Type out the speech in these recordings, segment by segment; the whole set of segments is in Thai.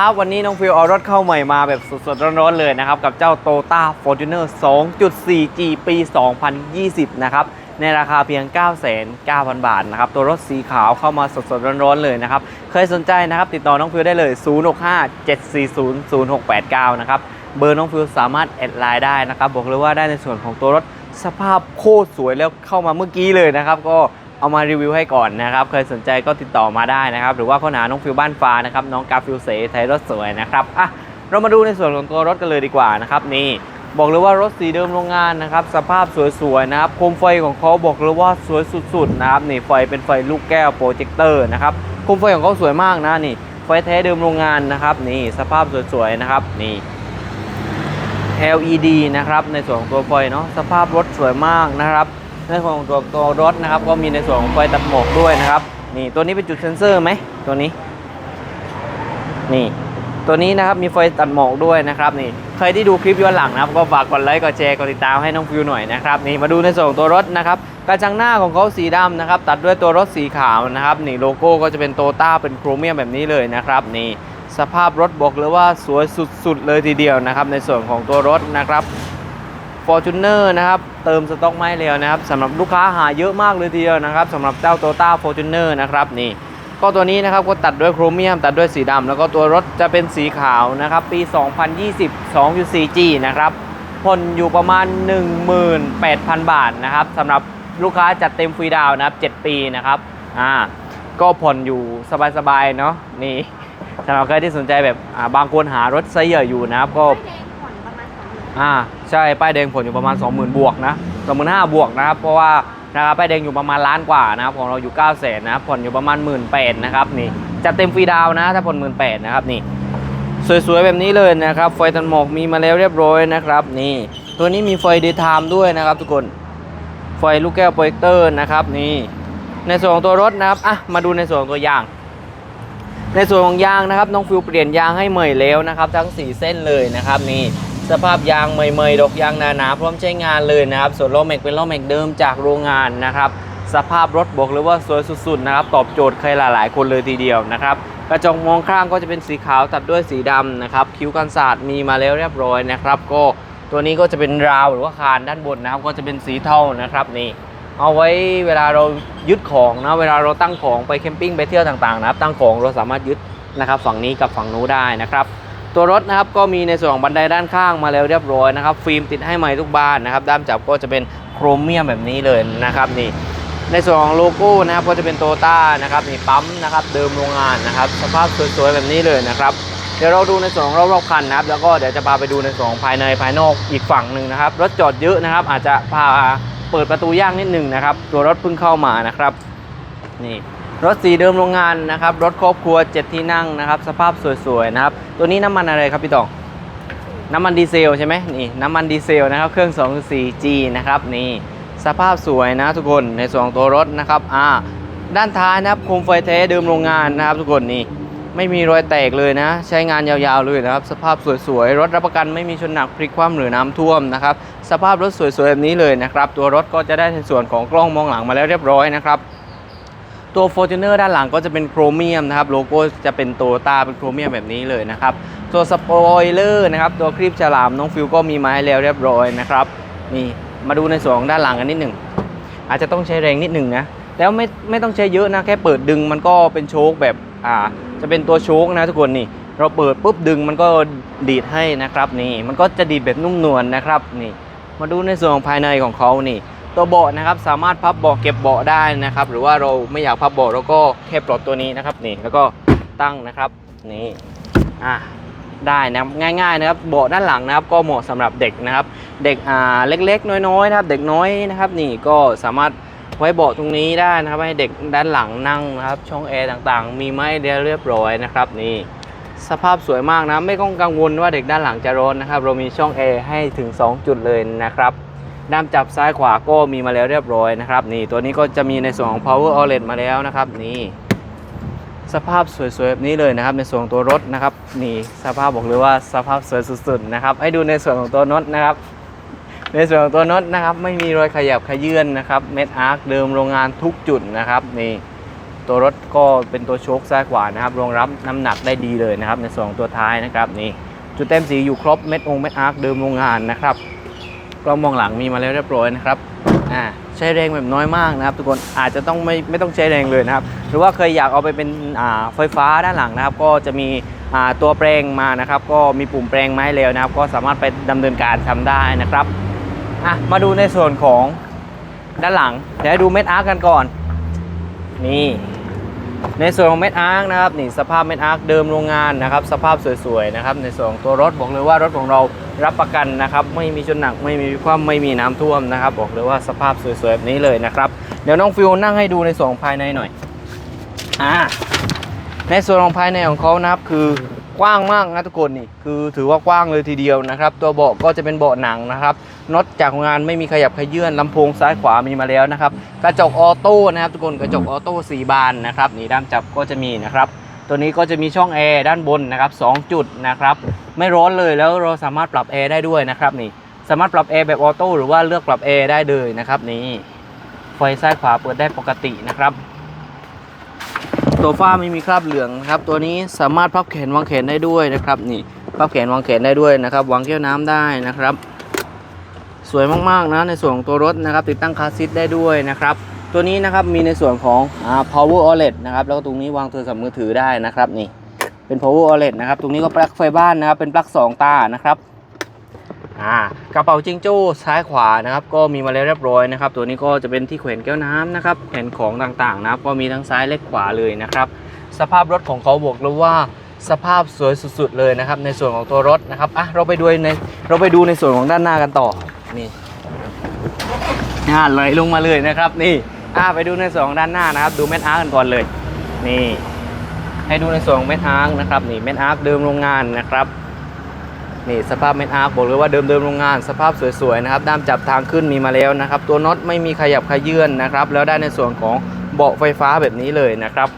ครับ วันนี้น้องฟิวเอารถเข้าใหม่มาแบบสดๆร้อนๆเลยนะครับ กับเจ้า t o y o t a Fortuner 2.4G ปี 2020 นะครับ ในราคาเพียง 9,900 บาทนะครับ ตัวรถสีขาวเข้ามาสดๆร้อนๆเลยนะครับ เคยสนใจนะครับ ติดต่อน้องฟิวได้เลย 065-740-0689 นะครับ เบอร์น้องฟิวสามารถแอดไลน์ได้นะครับ บอกเลยว่าได้ในส่วนของตัวรถสภาพโคตรสวยแล้วเข้ามาเมื่อกี้เลยนะครับก็ เอามารีวิวให้ก่อนนะครับเคยสนใจก็ติดต่อมาได้นะครับ หรือว่าค้นหาน้องฟิวบ้านฟ้านะครับน้องกาฟิวเสไทยรถสวยนะครับอะเรามาดูในส่วนของตัวรถกันเลยดีกว่านะครับนี่บอกเลยว่ารถสีเดิมโรงงานนะครับสภาพสวยๆนะครับโคมไฟของเขาบอกเลยว่าสวยสุดๆนะครับนี่ไฟเป็นไฟลูกแก้วโปรเจคเตอร์นะครับโคมไฟของเขาสวยมากนะนี่ไฟแท้เดิมโรงงานนะครับนี่สภาพสวยๆนะครับนี่ LED นะครับในส่วนของตัวไฟเนาะสภาพรถสวยมากนะครับ ในส่วนของตัวตัวรถนะครับ ก็มีในส่วนของไฟตัดหมอกด้วยนะครับ นี่ตัวนี้เป็นจุดเซ็นเซอร์ไหมตัวนี้ นี่ ตัวนี้นะครับมีไฟตัดหมอกด้วยนะครับ นี่ใครที่ดูคลิปย้อนหลังนะครับ ก็ฝากกดไลค์กดแชร์กดติดตามให้น้องฟิวหน่อยนะครับ นี่มาดูในส่วนของตัวรถนะครับกระจังหน้าของเขาสีดำนะครับ ตัดด้วยตัวรถสีขาวนะครับ นี่โลโก้ก็จะเป็นโตต้าเป็นโครเมียมแบบนี้เลยนะครับ นี่สภาพรถบอกเลยว่าสวยสุดๆเลยทีเดียวนะครับ ในส่วนของตัวรถนะครับ Fortuner นะครับเติมสต็อกไม้แล้วนะครับสำหรับลูกค้าหาเยอะมากเลยทีเดียวนะครับสำหรับเจ้า Toyota Fortuner นะครับนี่ก็ตัวนี้นะครับก็ตัดด้วยโครเมียม ตัดด้วยสีดำแล้วก็ตัวรถจะเป็นสีขาวนะครับปี 2020 2.4G นะครับผ่อนอยู่ประมาณ 18,000 บาทนะครับสำหรับลูกค้าจัดเต็มฟรีดาวนะครับ7ปีนะครับอ่าก็ผ่อนอยู่สบายๆเนาะนี่สำหรับใครที่สนใจแบบอ่าบางคนหารถไซส์ใหญ่อยู่นะครับก็ อ่าใช่ป้ายแดงผลอยู่ประมาณ 20,000 บวกนะ25,000บวกนะครับเพราะว่านะครับป้ายแดงอยู่ประมาณล้านกว่านะครับของเราอยู่ 9 0 0 0 0นะครับผ่อนอยู่ประมาณ 1 8ื่นนะครับนี่จัดเต็มฟรีดาวน์นะถ้าผ่อน 1 8ื่นนะครับนี่สวยๆ แบบนี้เลยนะครับไฟตันหมอกมีมาแล้วเรียบร้อยนะครับนี่ตัวนี้มีไฟเดย์ไทม์ด้วยนะครับทุกคนไฟลูกแก้วโปรเจคเตอร์นะครับนี่ในส่วนของตัวรถนะครับอะมาดูในส่วนของตัวยาง ในส่วนของยางนะครับน้องฟิวเปลี่ยนยางให้ใหม่แล้วนะครับ ทั้ง 4 เส้นเลยนะครับนี่ สภาพยางใหม่ๆดอกยางหนาๆพร้อมใช้งานเลยนะครับ ส่วนล้อแม็กเป็นล้อแม็กเดิมจากโรงงานนะครับ สภาพรถบอกเลยว่าสวยสุดๆนะครับตอบโจทย์ใครหลายๆ คนเลยทีเดียวนะครับกระจกมองข้างก็จะเป็นสีขาวตัดด้วยสีดำนะครับคิ้วกันศาสตร์มีมาแล้วเรียบร้อยนะครับ ก็ตัวนี้ก็จะเป็นราวหรือว่าคานด้านบนนะครับ ก็จะเป็นสีเทานะครับนี่เอาไว้เวลาเรายึดของนะเวลาเราตั้งของไปแคมปิ้งไปเที่ยวต่างๆนะครับตั้งของเราสามารถยึดนะครับฝั่งนี้กับฝั่งนู้นได้นะครับ ตัวรถนะครับก็มีในส่วนของบันไดด้านข้างมาแล้วเรียบร้อยนะครับฟิล์มติดให้ใหม่ทุกบานนะครับด้ามจับก็จะเป็นโครเมียมแบบนี้เลยนะครับนี่ในส่วนของโลโก้นะครับก็จะเป็นโตต้านะครับนี่ปั๊มนะครับเดิมโรงงานนะครับสภาพสวยๆแบบนี้เลยนะครับเดี๋ยวเราดูในส่วนของรอบๆคันนะครับ แล้วก็เดี๋ยวจะพาไปดูในส่วนของภายในภายนอกอีกฝั่งหนึ่งนะครับรถจอดเยอะนะครับ อาจจะพาเปิดประตูยากนิดหนึ่งนะครับ ตัวรถเพิ่งเข้ามานะครับ นี่รถสีเดิมโรงงานนะครับ รถครอบครัว 7 ที่นั่งนะครับ สภาพสวยๆนะครับ ตัวนี้น้ำมันอะไรครับพี่ตองน้ำมันดีเซลใช่ไหมนี่น้ำมันดีเซลนะครับ เครื่อง 2.4G นะครับนี่สภาพสวยนะทุกคนในส่วนของตัวรถนะครับอ่าด้านท้ายนะครับโคมไฟแท้เดิมโรงงานนะครับ ทุกคนนี่ไม่มีรอยแตกเลยนะ ใช้งานยาวๆเลยนะครับ สภาพสวยๆ รถรับประกันไม่มีชนหนักพลิกคว่ำหรือน้ำท่วมนะครับ สภาพรถสวยๆแบบนี้เลยนะครับ ตัวรถก็จะได้ในส่วนของกล้องมองหลังมาแล้วเรียบร้อยนะครับ ตัว Fortuner ด้านหลังก็จะเป็นโครเมียมนะครับโลโก้จะเป็นโตตาเป็นโครเมียมแบบนี้เลยนะครับตัวสปอยเลอร์นะครับตัวคลิปฉลามน้องฟิวก็มีมาให้แล้วเรียบร้อยนะครับนี่มาดูในส่วนของด้านหลังกันนิดหนึ่งอาจจะต้องใช้แรงนิดหนึ่งนะแล้วไม่ไม่ต้องใช้เยอะนะแค่เปิดดึงมันก็เป็นโชคแบบอ่าจะเป็นตัวโชคนะทุกคนนี่เราเปิดปุ๊บดึงมันก็ดีดให้นะครับนี่มันก็จะดีดแบบนุ่มนวลนะครับนี่มาดูในส่วนของภายในของเขานี่ ตัวเบาะนะครับสามารถพับเบาะเก็บเบาะได้นะครับ หรือว่าเราไม่อยากพับเบาะเราก็แค่ปลดตัวนี้นะครับนี่แล้วก็ตั้งนะครับนี่อะได้นะครับง่ายๆนะครับเบาะด้านหลังนะครับ ก็เหมาะสำหรับเด็กนะครับ เด็กอ่าเล็กๆ น้อยๆนะครับ เด็กน้อยนะครับ นี่ก็สามารถไว้เบาะตรงนี้ได้นะครับ ให้เด็กด้านหลังนั่งนะครับ ช่องแอร์ต่างๆ มีไม้เดียวเรียบร้อยนะครับ นี่สภาพสวยมากนะ ไม่ต้องกังวลว่าเด็กด้านหลังจะร้อนนะครับ เรามีช่องแอร์ให้ถึง 2 จุดเลยนะครับ ด้ามจับซ้ายขวาก็มีมาแล้วเรียบร้อยนะครับ นี่ตัวนี้ก็จะมีในส่วนของ power outlet มาแล้วนะครับ นี่ สภาพสวยๆแบบนี้เลยนะครับ ในส่วนของตัวรถนะครับ นี่สภาพบอกเลยว่าสภาพสวยสุดๆนะครับ ให้ดูในส่วนของตัวน็อตนะครับ ในส่วนของตัวน็อตนะครับ ไม่มีรอยขยับขยื่นนะครับเม็ดอาร์คเดิมโรงงานทุกจุดนะครับ นี่ตัวรถก็เป็นตัวโชคซ้ายขวานะครับรองรับน้ำหนักได้ดีเลยนะครับ ในส่วนของตัวท้ายนะครับนี่จุดเต็มสีอยู่ครบเม็ดองเม็ดอาร์คเดิมโรงงานนะครับ กล้องมองหลังมีมาแล้วเรียบร้อยนะครับอ่าใช้แรงแบบน้อยมากนะครับ ทุกคนอาจจะต้องไม่ไม่ต้องใช้แรงเลยนะครับ หรือว่าเคยอยากเอาไปเป็นอ่าไฟฟ้าด้านหลังนะครับ ก็จะมีอ่าตัวแปลงมานะครับ ก็มีปุ่มแปลงไม้แล้วนะครับ ก็สามารถไปดำเนินการทำได้นะครับอะมาดูในส่วนของด้านหลังเดี๋ยวดูเม็ดอาร์กันก่อนนี่ ในส่วนของเม็ดอาร์คนะครับนี่สภาพเม็ดอาร์คเดิมโรงงานนะครับสภาพสวยๆนะครับในส่วนของตัวรถบอกเลยว่ารถของเรารับประกันนะครับไม่มีชนหนักไม่มีความไม่มีน้ำท่วมนะครับบอกเลยว่าสภาพสวยๆแบบนี้เลยนะครับเดี๋ยวน้องฟิวนั่งให้ดูในส่วนภายในหน่อยอ่าในส่วนของภายในของเขานะครับคือ กว้างมากนะทุกคนนี่คือถือว่ากว้างเลยทีเดียวนะครับ ตัวเบาะก็จะเป็นเบาะหนังนะครับน็อตจากงานไม่มีขยับขยื่นลำโพงซ้ายขวามีมาแล้วนะครับกระจกออโต้นะครับ ทุกคนกระจกออโต้สีบานนะครับนี่ด้ามจับก็จะมีนะครับ ตัวนี้ก็จะมีช่องแอร์ด้านบนนะครับ2จุดนะครับไม่ร้อนเลยแล้วเราสามารถปรับแอร์ได้ด้วยนะครับนี่สามารถปรับแอร์แบบออโต้หรือว่าเลือกปรับแอร์ได้เลยนะครับนี่ไฟซ้ายขวาเปิดได้ปกตินะครับ ตัวฝ้าไม่มีคราบเหลืองนะครับ ตัวนี้สามารถพับแขนวางแขนได้ด้วยนะครับ นี่พับแขนวางแขนได้ด้วยนะครับวางแก้วน้ำได้นะครับ สวยมากๆนะในส่วนของตัวรถนะครับ ติดตั้งคาซีทได้ด้วยนะครับ ตัวนี้นะครับมีในส่วนของอ่า power OLED นะครับแล้วก็ตรงนี้วางโทรศัพท์มือถือได้นะครับนี่เป็น power OLED นะครับตรงนี้ก็ปลั๊กไฟบ้านนะครับเป็นปลั๊กสองตานะครับ อ่ากระเป๋าจิงโจ้ซ้ายขวานะครับก็มีมาแล้วเรียบร้อยนะครับ ตัวนี้ก็จะเป็นที่แขวนแก้วน้ำนะครับแขวนของต่างๆนะครับก็มีทั้งซ้ายและขวาเลยนะครับ สภาพรถของเขาบอกเลยว่าสภาพสวยสุดๆเลยนะครับ ในส่วนของตัวรถนะครับอะเราไปดูในเราไปดูในส่วนของด้านหน้ากันต่อนี่อ่าไหลลงมาเลยนะครับ นี่อ่าไปดูในส่วนของด้านหน้านะครับ ดูเม็ดอาร์กันก่อนเลย นี่ ให้ดูในส่วนของเม็ดอาร์คนะครับ นี่เม็ดอาร์คเดิมโรงงานนะครับ นี่สภาพเม็ดอาร์คบอกเลยว่าเดิมเดิมโรงงาน สภาพสวยๆนะครับด้ามจับทางขึ้นมีมาแล้วนะครับ ตัวน็อตไม่มีขยับขยื่นนะครับ แล้วได้ในส่วนของเบาะไฟฟ้าแบบนี้เลยนะครับ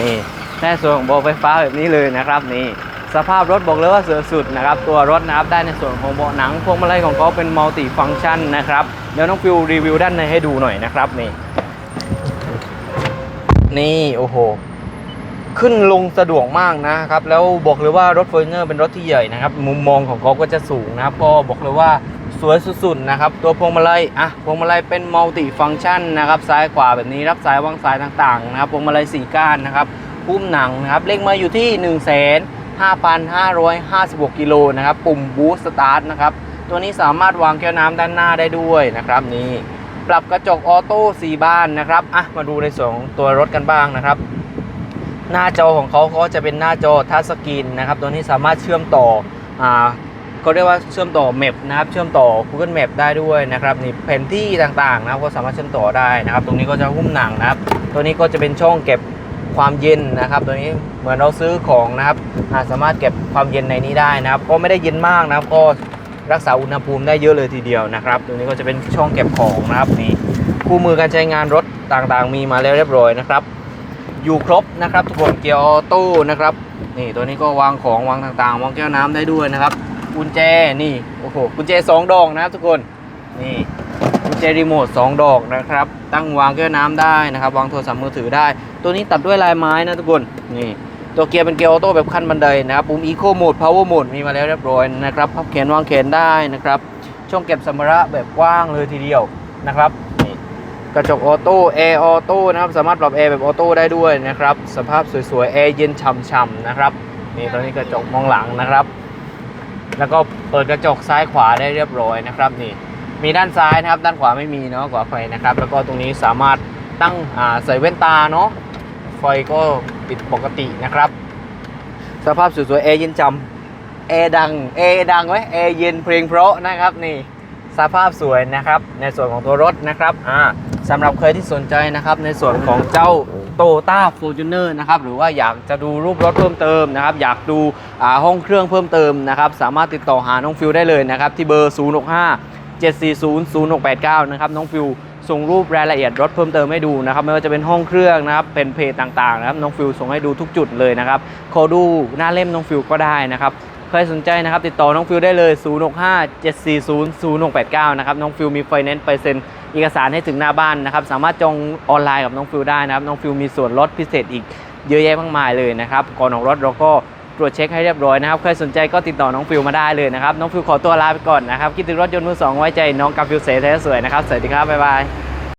นี่ได้ส่วนของเบาะไฟฟ้าแบบนี้เลยนะครับนี่สภาพรถบอกเลยว่าสวยสุดนะครับตัวรถนะครับได้ในส่วนของเบาะหนังพวงมาลัยของเขาเป็นมัลติฟังชันนะครับเดี๋ยวน้องฟิวรีวิวด้านในให้ดูหน่อยนะครับนี่นี่โอ้โห ขึ้นลงสะดวกมากนะครับแล้วบอกเลยว่ารถเฟอร์เนอร์เป็นรถที่ใหญ่นะครับมุมมองของเขาก็จะสูงนะครับก็บอกเลยว่าสวยสุดๆนะครับตัวพวงมาลัยอะพวงมาลัยเป็นมัลติฟัง c t ชันนะครับซ้ายขวาแบบนี้รับสายวางสายต่างๆนะครับพวงมาลัยสี่ก้านนะครับพุ่มหนังนะครับเลขมาอยู่ที่1นึ่งแสน5,556กิโลนะครับปุ่มบูสต์สตาร์ทนะครับตัวนี้สามารถวางแก้วน้ำด้านหน้าได้ด้วยนะครับนี่ปรับกระจกออโต้4บ้านนะครับอะมาดูในส่วนของตัวรถกันบ้างนะครับ หน้าจอของเขาก็จะเป็นหน้าจอทัชสกรีนนะครับ ตัวนี้สามารถเชื่อมต่ออ่าก็เรียกว่าเชื่อมต่อแมปนะครับ เชื่อมต่อ Google Map ได้ด้วยนะครับนี่แผนที่ต่างๆนะครับก็สามารถเชื่อมต่อได้นะครับ ตรงนี้ก็จะหุ้มหนังนะครับ ตัวนี้ก็จะเป็นช่องเก็บความเย็นนะครับ ตัวนี้เหมือนเราซื้อของนะครับสามารถเก็บความเย็นในนี้ได้นะครับ ก็ไม่ได้เย็นมากนะครับ ก็รักษาอุณหภูมิได้เยอะเลยทีเดียวนะครับ ตรงนี้ก็จะเป็นช่องเก็บของนะครับนี่คู่มือการใช้งานรถต่างๆ มีมาแล้วเรียบร้อยนะครับ อยู่ครบนะครับ ทุกคนเกียร์ออโต้นะครับ นี่ตัวนี้ก็วางของวางต่างๆ วางแก้วน้ำได้ด้วยนะครับ กุญแจนี่โอ้โหกุญแจสองดอกนะครับ ทุกคนนี่กุญแจรีโมทสองดอกนะครับ ตั้งวางแก้วน้ำได้นะครับ วางโทรศัพท์มือถือได้ ตัวนี้ตัดด้วยลายไม้นะทุกคนนี่ตัวเกียร์เป็นเกียร์ออโต้แบบขั้นบันไดนะครับปุ่ม Eco Mode Power Mode มีมาแล้วเรียบร้อยนะครับพับแขนวางแขนได้นะครับช่องเก็บสัมภาระแบบกว้างเลยทีเดียวนะครับ กระจกออโต้แอร์ออโต้นะครับ สามารถปรับแอร์แบบออโต้ได้ด้วยนะครับ สภาพสวยๆ แอร์เย็นฉ่ำๆนะครับ นี่ตอนนี้กระจกมองหลังนะครับ แล้วก็เปิดกระจกซ้ายขวาได้เรียบร้อยนะครับนี่ มีด้านซ้ายนะครับ ด้านขวาไม่มีเนาะขวาไฟนะครับ แล้วก็ตรงนี้สามารถตั้งอ่าใส่แว่นตาเนาะ ไฟก็ปิดปกตินะครับ สภาพสวยๆ แอร์เย็นฉ่ำแอร์ดัง แอร์ดังไว้แอร์เย็นเพลงเพราะนะครับนี่ สภาพสวยนะครับ ในส่วนของตัวรถนะครับ อ่า สำหรับใครที่สนใจนะครับในส่วนของเจ้าโตต้า f o r t u n e r นะครับหรือว่าอยากจะดูรูปรถเพิ่มเติมนะครับอยากดูอ่าห้องเครื่องเพิ่มเติมนะครับสามารถติดต่อหาน้องฟิวได้เลยนะครับที่เบอร์ 065 740 0689 นะครับน้องฟิวส่งรูปรายละเอียดรถเพิ่มเติมให้ดูนะครับไม่ว่าจะเป็นห้องเครื่องนะครับเป็นเพจต่างๆนะครับน้องฟิวส่งให้ดูทุกจุดเลยนะครับขอดูหน้าเล่มน้องฟิวก็ได้นะครับ ใครสนใจนะครับติดต่อน้องฟิวได้เลย 065 740 0689 นะครับน้องฟิวมีไฟแนนซ์ไปเซ็นเอกสารให้ถึงหน้าบ้านนะครับสามารถจองออนไลน์กับน้องฟิวได้นะครับน้องฟิวมีส่วนลดพิเศษอีกเยอะแยะมากมายเลยนะครับก่อนออกรถเราก็ตรวจเช็คให้เรียบร้อยนะครับ ใครสนใจก็ติดต่อน้องฟิวมาได้เลยนะครับ น้องฟิวขอตัวลาไปก่อนนะครับ คิดถึงรถยนต์มือสองไว้ใจน้องกับฟิวเสแท้สวยนะครับ สวัสดีครับ บ๊ายบาย